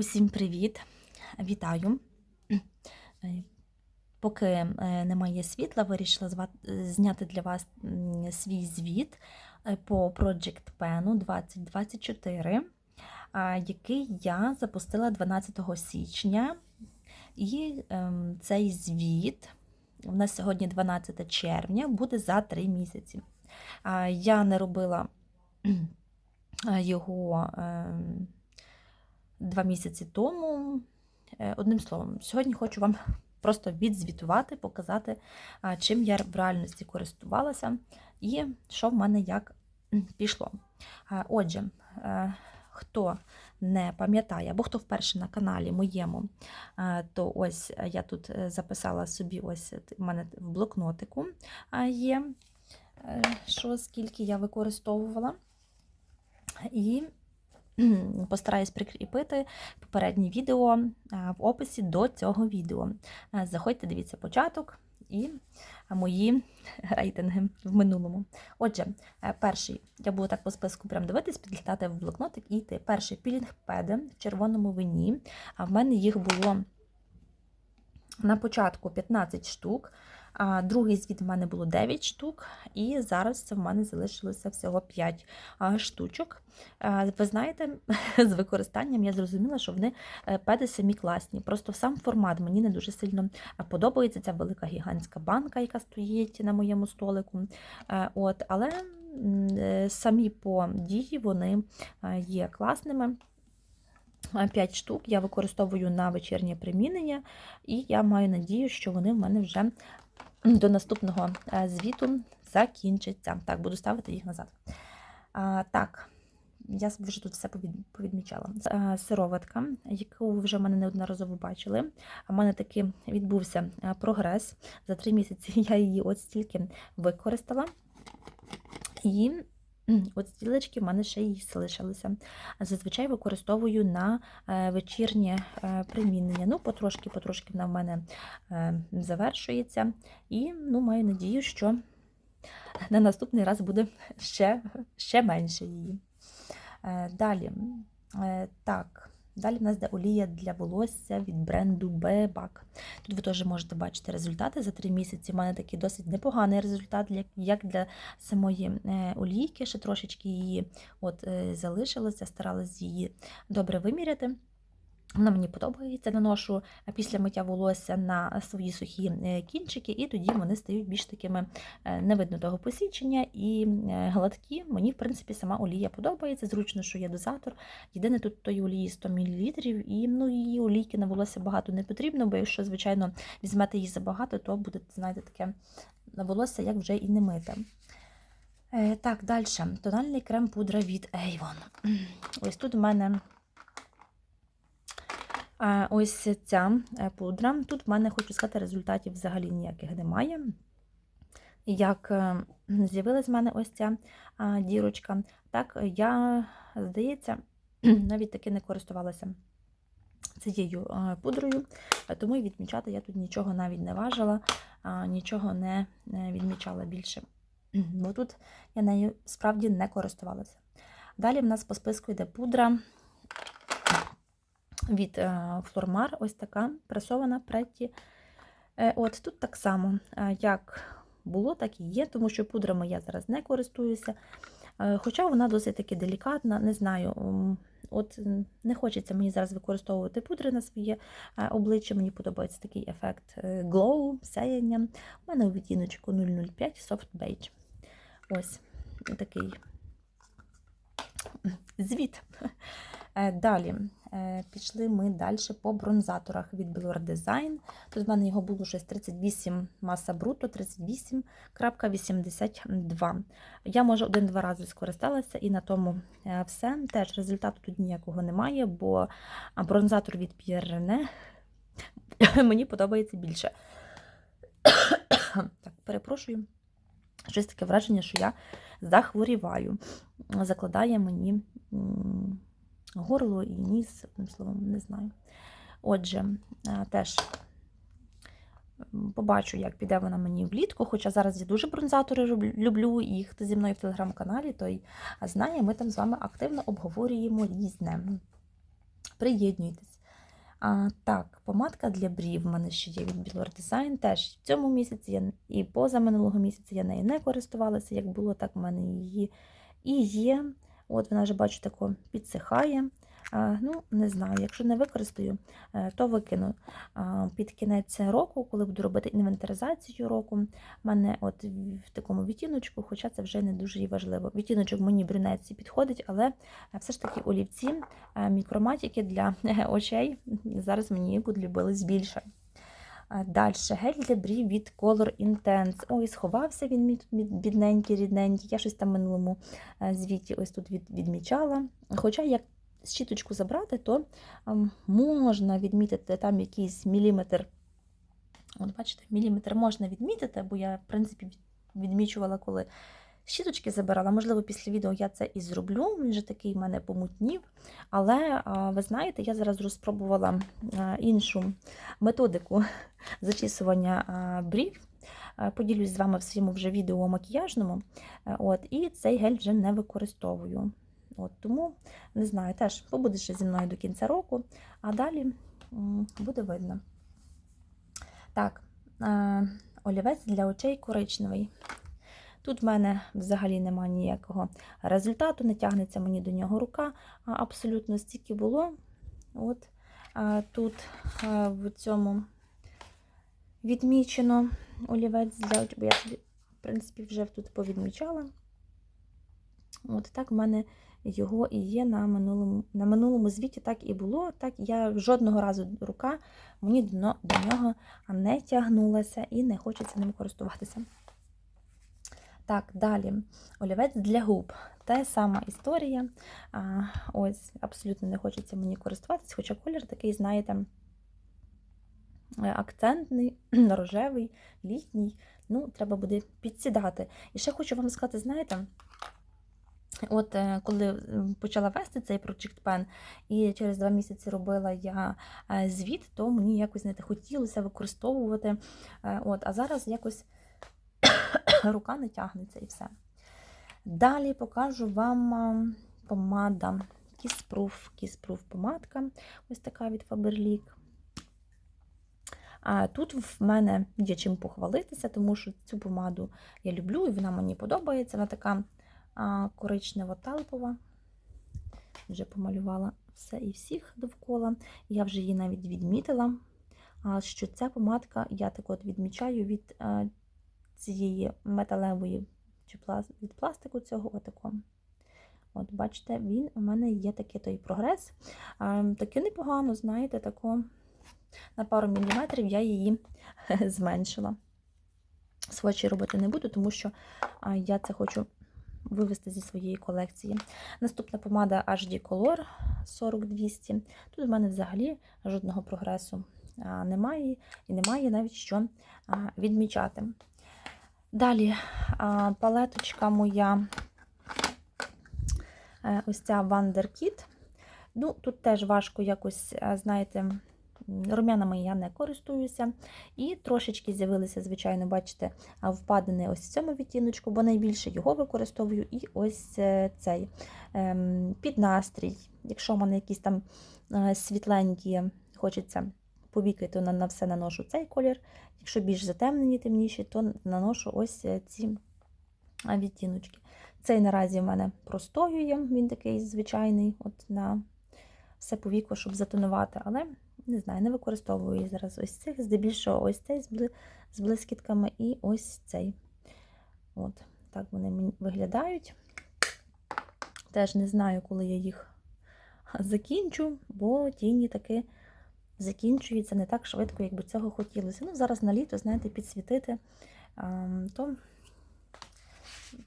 Усім привіт! Вітаю! Е, Поки е, немає світла, вирішила зняти для вас свій звіт е, по Project Pen 2024, який я запустила 12 січня. І ем, цей звіт, у нас сьогодні 12 червня, буде за 3 місяці. Я не робила його. Два місяці тому. Е, Одним словом, сьогодні хочу вам просто відзвітувати, показати, чим я в реальності користувалася і що в мене як пішло. Отже, е, хто не пам'ятає, або хто вперше на каналі моєму, е, то ось я тут записала собі, ось в мене в блокнотику є, що скільки я використовувала. І Постараюсь прикріпити попереднє відео в описі до цього відео. Заходьте, дивіться початок і мої рейтинги в минулому. Отже, е, перший, я буду так по списку прям дивитись, підлітати в блокнотик і йти. Перший пілінг-педи в червоному вині. А в мене їх було на початку 15 штук. Другий звіт в мене було 9 штук, і зараз це в мене залишилося всього 5 а, штучок. Ви знаєте, з використанням я зрозуміла, що вони е, педи самі класні. Просто сам формат мені не дуже сильно е, подобається. Ця велика гігантська банка, яка стоїть на моєму столику. Е, От, але самі по дії вони є класними. 5 штук я використовую на вечірнє примінення, і я маю надію, що вони в мене вже до наступного е, звіту закінчиться. Так, буду ставити їх назад. А, так, я вже тут все повідмічала. Е, Сироватка, яку ви вже в мене неодноразово бачили. У мене таки відбувся е, прогрес. За три місяці я її от стільки використала. І от стілечки в мене ще й залишилися. Зазвичай використовую на е, вечірнє е, примінення. Ну, потрошки-потрошки вона в мене е, завершується. І ну, маю надію, що на наступний раз буде ще, ще менше її. Далі, так. Далі в нас де олія для волосся від бренду Бебак. Тут ви теж можете бачити результати за три місяці. У мене такий досить непоганий результат, як- як для самої е, олійки. Ще трошечки її от, е, залишилося, старалась її добре виміряти. Вона мені подобається, наношу після миття волосся на свої сухі е, кінчики, і тоді вони стають більш такими е, не видно того посічення і е, гладкі. Мені, в принципі, сама олія подобається. Зручно, що є дозатор. Єдине, тут тої олії 100 мл, і ну, її олійки на волосся багато не потрібно, бо якщо, звичайно, візьмете її забагато, то буде, знаєте, таке на волосся, як вже і не мите. Е, Так, далі. Тональний крем пудра від Avon. Ось тут в мене ось ця е, пудра. Тут в мене, хочу сказати, результатів взагалі ніяких немає. Як е, з'явилась в мене ось ця дірочка, так я, здається, навіть таки не користувалася цією е, пудрою, тому і відмічати я тут нічого навіть не важила, нічого не відмічала більше. Бо тут я нею справді не користувалася. Далі в нас по списку йде пудра від е, Флормар, ось така пресована преті. Е, От тут так само, е, як було, так і є, тому що пудрами я зараз не користуюся. Е, Хоча вона досить таки делікатна, не знаю. От не хочеться мені зараз використовувати пудри на своє е, обличчя. Мені подобається такий ефект е, glow, сяяння. У мене у відтіночку 005 Soft Beige. Ось такий звіт. Е, Далі е, пішли ми далі по бронзаторах від Blur Design. Тут в мене його було щось 38 маса бруто, 38,82. Я, може, один-два рази скористалася, і на тому е, все. Теж результату тут ніякого немає, бо бронзатор від Pierre René мені подобається більше. Так, перепрошую. Щось таке враження, що я захворіваю. Закладає мені горло і ніс, одним словом, не знаю. Отже, е, теж побачу, як піде вона мені влітку. Хоча зараз я дуже бронзатори люблю, і хто зі мною в телеграм-каналі, той знає, ми там з вами активно обговорюємо різне. Приєднуйтесь. А, так, помадка для брів в мене ще є від Білор Design. Теж в цьому місяці я, і поза минулого місяця я нею не користувалася. Як було, так в мене її і є. От вона вже бачу тако підсихає. Ну, не знаю, якщо не використаю, е, то викину. Під кінець року, коли буду робити інвентаризацію року, в мене от в такому відтіночку, хоча це вже не дуже важливо. Відтіночок мені брюнетці підходить, але все ж таки олівці, е, мікроматики для очей зараз мені полюбились більше. Далі гель для брів від Color Intense. Ой, сховався він бідненький, рідненький. Я щось там в минулому е, звіті ось тут від, відмічала. Хоча як щіточку забрати, то ем, можна відмітити там якийсь міліметр. От, бачите, міліметр можна відмітити, бо я, в принципі, відмічувала, коли щіточки забирала. Можливо, після відео я це і зроблю. Він же такий в мене помутнів. Але ви знаєте, я зараз розпробувала іншу методику зачісування брів. Поділюсь з вами в своєму вже відео макіяжному. Е, От, і цей гель вже не використовую. От, тому не знаю, теж побудеш ще зі мною до кінця року, а далі буде видно. Так, олівець для очей коричневий. Тут в мене взагалі немає ніякого результату, не тягнеться мені до нього рука. Абсолютно стільки було. От тут в цьому відмічено олівець для я в принципі, вже тут повідмічала. От так в мене його і є на минулому, на минулому звіті, так і було. Так я жодного разу рука мені до, до нього не тягнулася і не хочеться ним користуватися. Так, далі. Олівець для губ. Та сама історія. А, ось, абсолютно не хочеться мені користуватись, хоча колір такий, знаєте, е, акцентний, рожевий, літній. Ну, треба буде підсідати. І ще хочу вам сказати, знаєте, От е, коли почала вести цей Project Pen, і через два місяці робила я е, звіт, то мені якось не хотілося використовувати. Е, От, а зараз якось рука не тягнеться і все. Далі покажу вам помада Kiss-Proof, Kiss-Proof помадка. Ось така від Faberlic. А тут в мене є чим похвалитися, тому що цю помаду я люблю і вона мені подобається. Вона така коричнево-талпова. Вже помалювала все і всіх довкола. Я вже її навіть відмітила. Що ця помадка, я так от відмічаю від а, цієї металевої чи плас- від пластику цього отако. От, бачите, він у мене є такий той прогрес. А, таке непогано, знаєте, тако на пару міліметрів я її зменшила. Свочі робити не буду, тому що я це хочу вивести зі своєї колекції. Наступна помада HD Color 40200. Тут в мене взагалі жодного прогресу немає, і немає навіть що відмічати. Далі палеточка моя, е, ось ця Wonderkid. Ну, тут теж важко якось, е, знаєте, рум'янами я не користуюся. І трошечки з'явилися, звичайно, бачите, впадини ось в цьому відтіночку, бо найбільше його використовую. І ось е, цей ем, під настрій. Якщо в мене якісь там світленькі, хочеться повіки, то на, на все наношу цей колір. Якщо більш затемнені, темніші, то наношу ось е, ці відтіночки. Цей наразі в мене простоює, він такий звичайний, от на все повіку, щоб затонувати, але не знаю, не використовую зараз ось цих, здебільшого ось цей з, блискітками і ось цей. От, так вони виглядають. Теж не знаю, коли я їх закінчу, бо тіні таки закінчуються не так швидко, як би цього хотілося. Ну, зараз на літо, знаєте, підсвітити, ем, то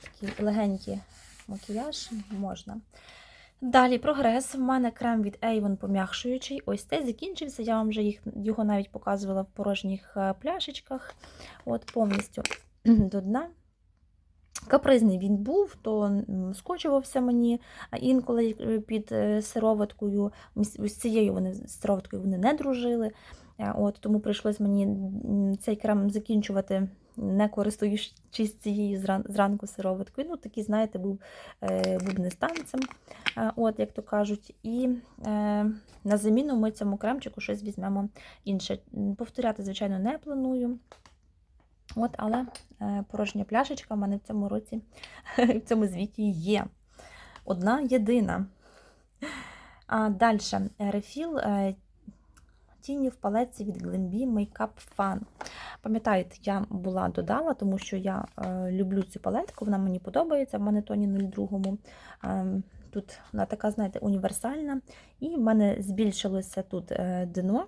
такий легенький макіяж можна. Далі прогрес. У мене крем від Avon пом'якшуючий. Ось цей закінчився. Я вам вже їх, його навіть показувала в порожніх е, пляшечках. От повністю до дна. Капризний він був, то скочувався мені, інколи е, під е, сироваткою, ось цією вони з сироваткою вони не дружили. От, тому прийшлось мені цей крем закінчувати не користуючись цією зранку сироваткою. Ну, такий, знаєте, був, е, був не станцем, е, от, як то кажуть. І на заміну ми цьому кремчику щось візьмемо інше. Повторяти, звичайно, не планую. От, але е, порожня пляшечка в мене в цьому році, в цьому звіті є. Одна єдина. А далі рефіл е, тіні в палеці від Glambi Makeup Fun. Пам'ятаєте, я була додала, тому що я е, люблю цю палетку, вона мені подобається в мене тоні 02. Е, тут вона така, знаєте, універсальна. І в мене збільшилося тут дно.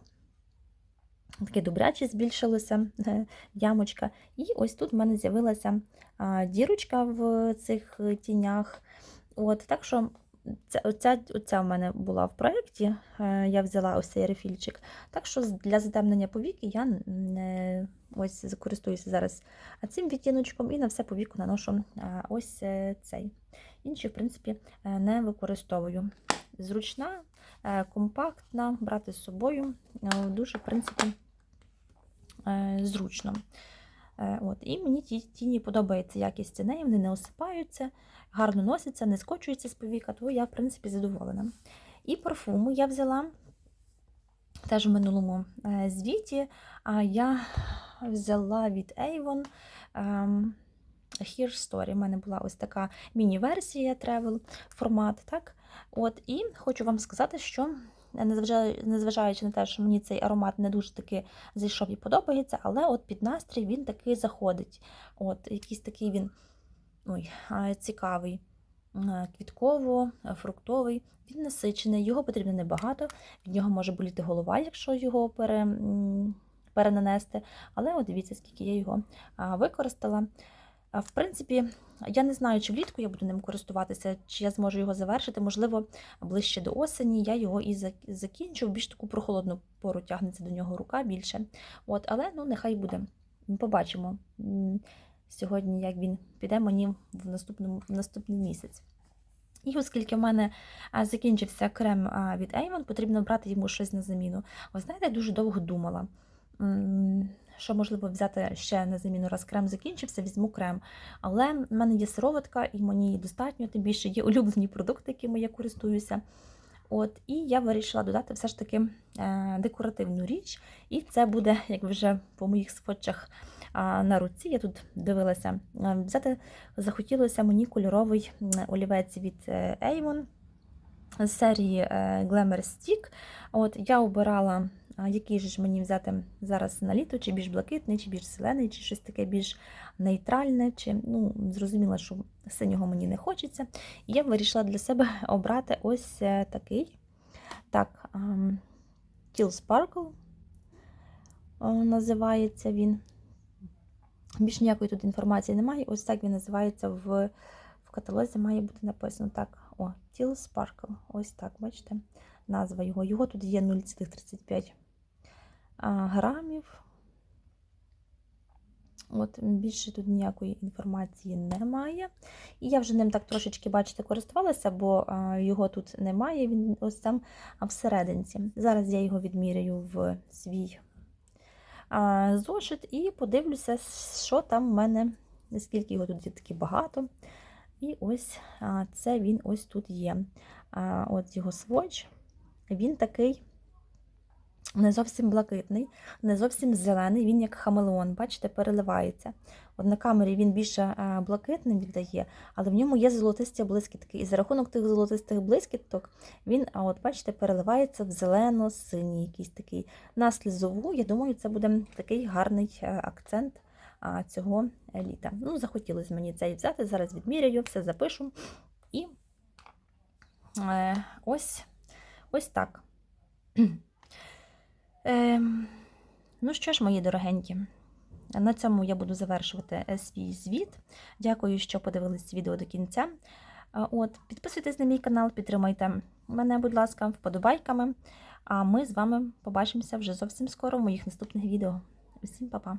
Таке добряче збільшилося е, ямочка. І ось тут в мене з'явилася дірочка в цих тінях. От, так що це, оця, оця в мене була в проєкті, е, я взяла ось цей рефільчик. Так що для затемнення повіки я не, ось користуюся зараз цим відтіночком і на все повіку наношу е, ось е, цей. Інші, в принципі, е, не використовую. Зручна, е, компактна, брати з собою. е, Дуже, в принципі, е, зручно. Е, От. І мені ті тіні подобається якість тіней, вони не осипаються, гарно носяться, не скочуються з повіка, то я, в принципі, задоволена. І парфуму я взяла теж в минулому е, звіті. А я взяла від Avon ем, Here Story. У мене була ось така міні-версія travel формат. Так? От, і хочу вам сказати, що незважаючи, на те, що мені цей аромат не дуже таки зайшов і подобається, але от під настрій він таки заходить. От, якийсь такий він ой, цікавий, квітково-фруктовий, Він насичений, його потрібно небагато, від нього може боліти голова, якщо його пере, перенанести. Але от дивіться, скільки я його використала. В принципі, я не знаю, чи влітку я буду ним користуватися, чи я зможу його завершити. Можливо, ближче до осені я його і закінчу. Більш таку прохолодну пору тягнеться до нього рука більше. От, але ну, нехай буде. Побачимо сьогодні, як він піде мені в наступному в наступний місяць. І оскільки в мене закінчився крем від Avon, потрібно брати йому щось на заміну. Ви знаєте, я дуже довго думала, що можливо взяти ще на заміну, раз крем закінчився, візьму крем. Але в мене є сироватка, і мені її достатньо, тим більше є улюблені продукти, якими я користуюся. От, і я вирішила додати все ж таки е, декоративну річ, і це буде, як вже по моїх сфотчах а, на руці, я тут дивилася, е, взяти захотілося мені кольоровий олівець від е, Avon з серії Glamour Stick. От, я обирала, який же ж мені взяти зараз на літо, чи більш блакитний, чи більш зелений, чи щось таке більш нейтральне, чи ну, зрозуміла, що синього мені не хочеться. І я вирішила для себе обрати ось е, такий. Так, ем, Teal Sparkle е, називається він. Більш ніякої тут інформації немає. Ось так він називається в, в каталозі, має бути написано так. О, Teal Sparkle. Ось так, бачите, назва його. Його тут є 0,35 а, грамів. От, більше тут ніякої інформації немає. І я вже ним так трошечки, бачите, користувалася, бо його тут немає, він ось там всерединці. Зараз я його відміряю в свій зошит і подивлюся, що там в мене, наскільки його тут є таки багато. І ось це він ось тут є. От його сводч, він такий не зовсім блакитний, не зовсім зелений, він як хамелеон, бачите, переливається. От на камері він більше блакитним віддає, але в ньому є золотисті блискітки. І за рахунок тих золотистих блискіток він, от бачите, переливається в зелено-синій якийсь такий. На слізову, я думаю, це буде такий гарний е, акцент цього е, літа. Ну, захотілося мені цей взяти, зараз відміряю, все запишу. І е, ось, ось так. Е, ну що ж, мої дорогенькі, на цьому я буду завершувати е, свій звіт. Дякую, що подивились відео до кінця. Е, От, підписуйтесь на мій канал, підтримайте мене, будь ласка, вподобайками. А ми з вами побачимося вже зовсім скоро в моїх наступних відео. Усім па-па!